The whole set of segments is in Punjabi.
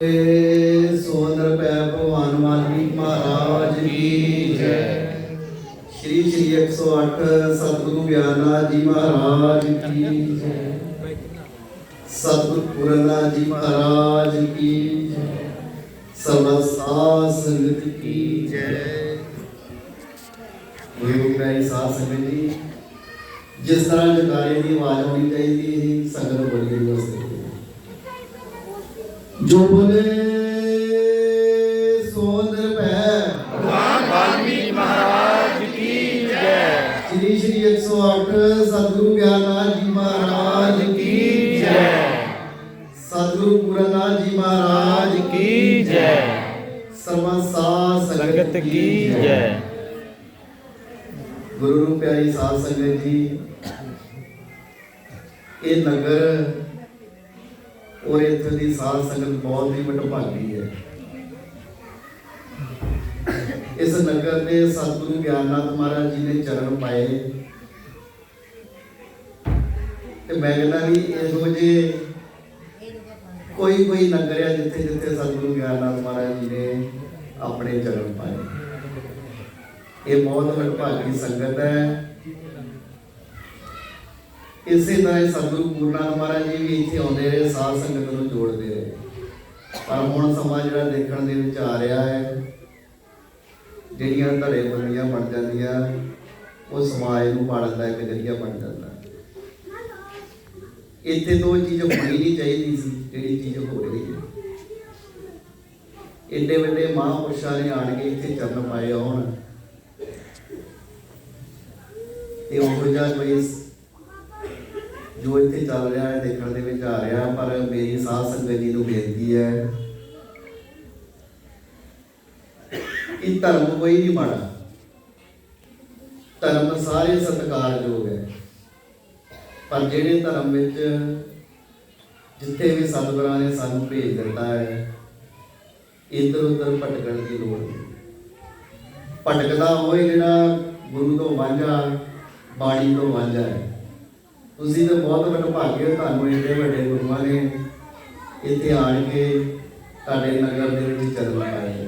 ਏ ਸੋਨਰ ਪੈ ਭਗਵਾਨ ਵਾਲਮੀਕ ਮਹਾਰਾਜ ਕੀ ਜੈ। ਸ਼੍ਰੀ ਸ਼੍ਰੀ 108 ਸਤਿਗੁਰੂ ਗਿਆਨਨਾਥ ਜੀ ਮਹਾਰਾਜ ਕੀ ਜੈ। ਸਤਿਗੁਰੂ ਪੂਰਨਨਾਥ ਜੀ ਮਹਾਰਾਜ ਕੀ ਜੈ। ਸਰਬ ਸਾਧ ਸੰਗਤ ਕੀ ਜੈ। ਗੁਰੂ ਸਾਧ ਸੰਗਤ ਜੀ। ਜਿਸ ਤਰ੍ਹਾਂ ਜਕਾਰੇ ਦੀ ਆਵਾਜ਼ ਆਉਣੀ ਚਾਹੀਦੀ ਸੀ ਸੰਗਤ ਬੋਲੀ ਵਸਦੇ ਜੋ ਬੋਲੇ ਸੋਦਰ ਪੈ ਭਗਵਾਨ ਵਾਲਮੀਕ ਮਹਾਰਾਜ ਕੀ ਜੈ ਸ਼੍ਰੀ ਸ਼੍ਰੀ 108 ਸਤਿਗੁਰੂ ਗਿਆਨਨਾਥ ਜੀ ਮਹਾਰਾਜ ਕੀ ਜੈ ਸਤਿਗੁਰੂ ਪੂਰਨਨਾਥ ਜੀ ਮਹਾਰਾਜ ਕੀ ਜੈ ਸਰਬਾ ਸਾਧ ਸੰਗਤ ਕੀ ਜੈ ਗੁਰੂ ਨੂੰ ਪਿਆਰੀ ਸਾਧ ਸੰਗਤ ਜੀ ਇਹ ਨਗਰ ਔਰ ਇੱਥੇ ਦੀ ਸਾਧ ਸੰਗਤ ਬਹੁਤ ਹੀ ਵਡਭਾਗੀ ਹੈ। ਇਸ ਨਗਰ ਦੇ ਸਤਿਗੁਰੂ ਗਿਆਨਨਾਥ ਮਹਾਰਾਜ ਜੀ ਨੇ ਚਰਨ ਪਾਏ। ਤੇ ਮੈਂ ਕਹਿੰਦਾ ਵੀ ਇਹੋ ਜਿਹੇ ਕੋਈ ਕੋਈ ਨਗਰ ਹੈ ਜਿੱਥੇ ਜਿੱਥੇ ਸਤਿਗੁਰੂ ਗਿਆਨਨਾਥ ਮਹਾਰਾਜ ਜੀ ਨੇ ਆਪਣੇ ਚਰਨ ਪਾਏ। ਇਹ ਬਹੁਤ ਵਡਭਾਗੀ ਸੰਗਤ ਹੈ। ਇਸੇ ਤਰ੍ਹਾਂ ਹੀ ਸਤਿਗੁਰੂ ਪੂਰਨਾਥ ਮਹਾਰਾਜ ਜੀ ਵੀ ਇੱਥੇ ਆਉਂਦੇ ਰਹੇ, ਸਾਧ ਸੰਗਤ ਨੂੰ ਜੋੜਦੇ ਰਹੇ। ਪਰ ਹੁਣ ਸਮਾਂ ਜਿਹੜਾ ਦੇਖਣ ਦੇ ਵਿੱਚ ਆ ਰਿਹਾ ਹੈ, ਜਿਹੜੀਆਂ ਧੜੇ ਬੰਦੀਆਂ ਬਣ ਜਾਂਦੀਆਂ, ਉਹ ਸਮਾਜ ਨੂੰ ਪਾੜਨ ਦਾ ਇੱਕ ਜਰੀਆ ਬਣ ਜਾਂਦਾ। ਇੱਥੇ ਤੋਂ ਚੀਜ਼ ਹੋਣੀ ਨਹੀਂ ਚਾਹੀਦੀ ਸੀ, ਜਿਹੜੀ ਚੀਜ਼ ਹੋ ਰਹੀ ਹੈ। ਇੰਨੇ ਵੱਡੇ ਮਹਾਂਪੁਰਸ਼ਾਂ ਨੇ ਆਣ ਕੇ ਇੱਥੇ ਚਰਨ ਪਾਏ ਹੋਣ। ਤੇ ਉਹ ਜਿਹਾ ਕੋਈ ਜੋ ਇੱਥੇ ਚੱਲ ਰਿਹਾ ਹੈ, ਦੇਖਣ ਦੇ ਵਿੱਚ ਆ ਰਿਹਾ, ਪਰ ਮੇਰੀ ਸਾਧ ਸੰਗਤ ਜੀ ਨੂੰ ਬੇਨਤੀ ਹੈ ਕਿ ਧਰਮ ਕੋਈ ਨਹੀਂ ਮਾੜਾ ਧਰਮ ਸਾਰੇ ਸਤਿਕਾਰਯੋਗ ਹੈ। ਪਰ ਜਿਹੜੇ ਧਰਮ ਵਿੱਚ ਜਿੱਥੇ ਵੀ ਸਤਿਗੁਰਾਂ ਨੇ ਸਾਨੂੰ ਭੇਜ ਦਿੱਤਾ ਹੈ ਇੱਧਰ ਉੱਧਰ ਭਟਕਣ ਦੀ ਲੋੜ ਨਹੀਂ। ਭਟਕਦਾ ਉਹ ਹੀ ਜਿਹੜਾ ਗੁਰੂ ਤੋਂ ਵਾਂਝਾ, ਬਾਣੀ ਤੋਂ ਵਾਂਝਾ ਹੈ। ਤੁਸੀਂ ਤਾਂ ਬਹੁਤ ਵੱਡੇ ਭਾਗੇ ਤੁਹਾਨੂੰ ਇੰਨੇ ਵੱਡੇ ਗੁਰੂਆਂ ਨੇ ਇੱਥੇ ਆਣ ਕੇ ਤੁਹਾਡੇ ਨਗਰ ਦੇ ਵਿੱਚ ਚਰਨ ਪਾਏ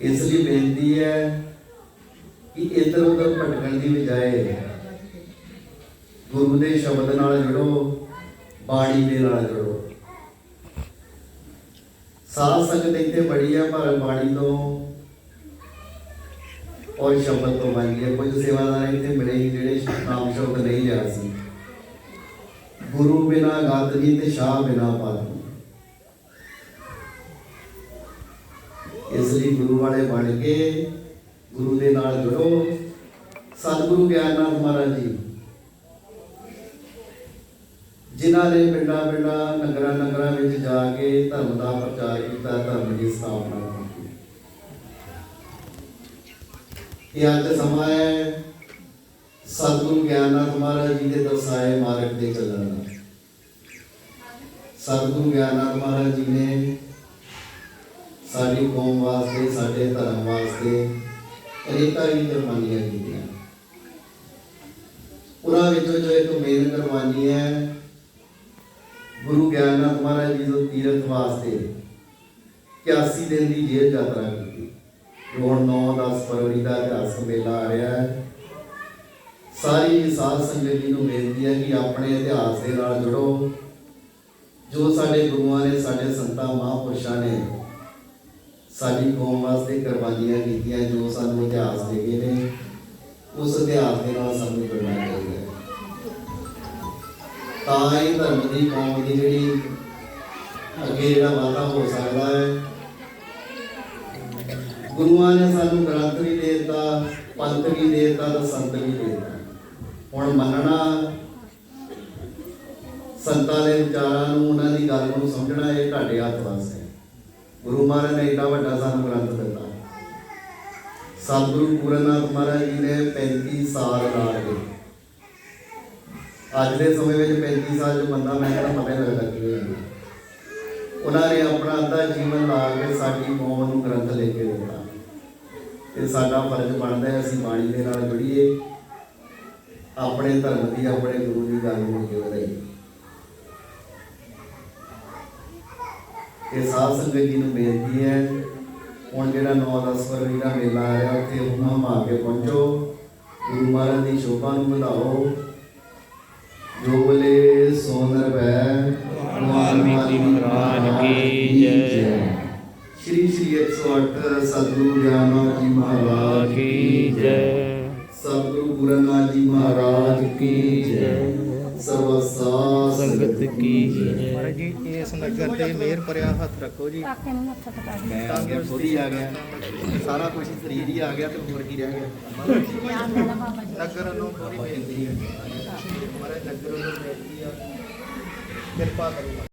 ਇਸ ਲਈ ਬੇਨਤੀ ਹੈ ਕਿ ਇੱਧਰ ਉੱਧਰ ਭਟਕਣ ਦੀ ਬਜਾਏ ਗੁਰੂ ਦੇ ਸ਼ਬਦ ਨਾਲ ਜੁੜੋ, ਬਾਣੀ ਦੇ ਨਾਲ ਜੁੜੋ। ਸਾਧ ਸੰਗਤ ਇੱਥੇ ਬੜੀ ਹੈ ਪਰ ਬਾਣੀ ਤੋਂ ਔਰ ਸ਼ਬਦ ਤੋਂ ਬਣ ਕੁਝ ਸੇਵਾਦਾਰ ਇੱਥੇ ਮਿਲੇ ਸੀ ਜਿਹੜੇ ਨਾਮ ਸ਼ਬਦ ਨਹੀਂ ਲਿਆ ਸੀ। ਗੁਰੂ ਬਿਨਾ ਗਤ ਨਹੀਂ ਤੇ ਸ਼ਾਹ ਬਿਨਾ ਪਦ ਇਸ ਲਈ ਗੁਰੂ ਵਾਲੇ ਬਣ ਕੇ ਗੁਰੂ ਦੇ ਨਾਲ ਜੁੜੋ। ਸਤਿਗੁਰੂ ਗਿਆਨਨਾਥ ਮਹਾਰਾਜ ਜੀ, ਜਿਨ੍ਹਾਂ ਨੇ ਪਿੰਡਾਂ ਪਿੰਡਾਂ ਨਗਰਾਂ ਨਗਰਾਂ ਵਿੱਚ ਜਾ ਕੇ ਧਰਮ ਦਾ ਪ੍ਰਚਾਰ ਕੀਤਾ, ਧਰਮ ਦੀ ਸਥਾਪਨਾ ਕਿ ਅੱਜ ਸਮਾਂ ਹੈ ਸਤਿਗੁਰੂ ਗਿਆਨਨਾਥ ਮਹਾਰਾਜ ਜੀ ਦੇ ਦਰਸਾਏ ਮਾਰਗ ਦੇ ਚੱਲਣ ਦਾ। ਸਤਿਗੁਰੂ ਗਿਆਨਨਾਥ ਮਹਾਰਾਜ ਜੀ ਨੇ ਸਾਡੀ ਕੌਮ ਵਾਸਤੇ, ਸਾਡੇ ਧਰਮ ਵਾਸਤੇ ਅਨੇਕਾਂ ਹੀ ਕੁਰਬਾਨੀਆਂ ਕੀਤੀਆਂ। ਉਹਨਾਂ ਵਿੱਚੋਂ ਜੋ ਇੱਕ ਮੇਨ ਕੁਰਬਾਨੀ ਹੈ ਗੁਰੂ ਗਿਆਨਨਾਥ ਮਹਾਰਾਜ ਜੀ ਦੇ ਤੀਰਥ ਵਾਸਤੇ 81 ਦਿਨ ਦੀ ਜੇਲ੍ਹ ਯਾਤਰਾ ਕੀਤੀ। ਹੁਣ 9-10 ਫਰਵਰੀ ਦਾ ਇਤਿਹਾਸਕ ਮੇਲਾ ਆ ਰਿਹਾ ਹੈ। ਸਾਰੀ ਸਾਧ ਸੰਗਤ ਜੀ ਨੂੰ ਬੇਨਤੀ ਹੈ ਕਿ ਆਪਣੇ ਇਤਿਹਾਸ ਦੇ ਨਾਲ ਜੁੜੋ। ਜੋ ਸਾਡੇ ਗੁਰੂਆਂ ਨੇ, ਸਾਡੇ ਸੰਤਾਂ, ਮਹਾਂਪੁਰਸ਼ਾਂ ਨੇ ਸਾਡੀ ਕੌਮ ਵਾਸਤੇ ਕੁਰਬਾਨੀਆਂ ਕੀਤੀਆਂ, ਜੋ ਸਾਨੂੰ ਇਤਿਹਾਸ ਦੇ ਗਏ ਨੇ, ਉਸ ਇਤਿਹਾਸ ਦੇ ਨਾਲ ਸਾਨੂੰ ਜੁੜਨਾ ਚਾਹੀਦਾ ਹੈ। ਤਾਂ ਹੀ ਧਰਮ ਦੀ ਕੌਮ ਦੀ ਜਿਹੜੀ ਅੱਗੇ ਜਿਹੜਾ ਵਾਧਾ ਹੋ ਸਕਦਾ ਗੁਰੂਆਂ ਨੇ ਸਾਨੂੰ ਗ੍ਰੰਥ ਵੀ ਦੇ ਦਿੱਤਾ, ਪੰਥ ਵੀ ਦੇ ਦਿੱਤਾ ਤੇ ਸੰਤ ਵੀ ਦੇ ਦਿੱਤਾ। ਹੁਣ ਮੰਨਣਾ, ਸੰਤਾਂ ਦੇ ਵਿਚਾਰਾਂ ਨੂੰ, ਉਹਨਾਂ ਦੀ ਗੱਲ ਨੂੰ ਸਮਝਣਾ ਇਹ ਤੁਹਾਡੇ ਹੱਥ ਵਾਸਤੇ ਗੁਰੂ ਮਹਾਰਾਜ ਨੇ ਏਡਾ ਵੱਡਾ ਸਾਨੂੰ ਗ੍ਰੰਥ ਦਿੱਤਾ। ਸਤਿਗੁਰੂ ਪੂਰਨਨਾਥ ਮਹਾਰਾਜ ਜੀ ਨੇ 35 ਸਾਲ ਲਾ ਕੇ ਅੱਜ ਦੇ ਸਮੇਂ ਵਿੱਚ 35 ਸਾਲ ਜੋ ਬੰਦਾ ਮੈਂ ਕਹਿੰਦਾ ਪਤਾ ਹੀ ਲੱਗਦਾ ਕੀ ਉਹਨਾਂ ਨੇ ਆਪਣਾ ਅੱਧਾ ਜੀਵਨ ਲਾ ਕੇ ਸਾਡੀ ਕੌਮ ਨੂੰ ਗ੍ਰੰਥ ਲੈ ਕੇ ਦਿੱਤਾ। ਤੇ ਸਾਡਾ ਫਰਜ਼ ਬਣਦਾ ਹੈ, ਅਸੀਂ ਬਾਣੀ ਦੇ ਨਾਲ ਜੁੜੀਏ। ਆਪਣੇ ਧਰਮ ਦੀ, ਆਪਣੇ ਗੁਰੂ ਦੀ ਗੱਲ ਨੂੰ ਅੱਗੇ ਵਧਾਈਏ ਇਹ ਸਾਧ ਸੰਗਤ ਜੀ ਨੂੰ ਬੇਨਤੀ ਹੈ, ਹੁਣ ਜਿਹੜਾ 9-10 ਫਰਵਰੀ ਦਾ ਮੇਲਾ ਆ ਰਿਹਾ, ਉੱਥੇ ਹੁਮਾ ਹਮਾ ਕੇ ਪਹੁੰਚੋ। ਗੁਰੂ ਮਹਾਰਾਜ ਦੀ ਸ਼ੋਭਾ ਨੂੰ ਵਧਾਓ। ਜੋ ਬੋਲੇ ਗੁਰਨਾਥ ਜੀ ਮਹਾਰਾਜ ਕੀ ਜੈ। ਸਰਵ ਸਾਧ ਸੰਗਤ ਕੀ ਜੈ। ਮਹਾਰਾਜ ਜੀ ਇਸ ਨਗਰ ਤੇ ਮਿਹਰ ਭਰਿਆ ਹੱਥ ਰੱਖੋ ਜੀ। ਕਾਕੇ ਨੂੰ ਹੱਥ ਪਕਾ ਦੇ ਮੈਂ ਆ ਗਿਆ ਥੋੜੀ ਆ ਗਿਆ। ਸਾਰਾ ਕੁਝ ਸਰੀਰ ਹੀ ਆ ਗਿਆ ਤੇ ਹੋਰ ਕੀ ਰਹਿ ਗਿਆ। ਨਗਰ ਨੂੰ ਥੋੜੀ ਬੇਨਤੀ ਹੈ। ਮਹਾਰਾਜ ਨਗਰ ਨੂੰ ਬੇਨਤੀ ਆ ਕਿਰਪਾ ਕਰੋ।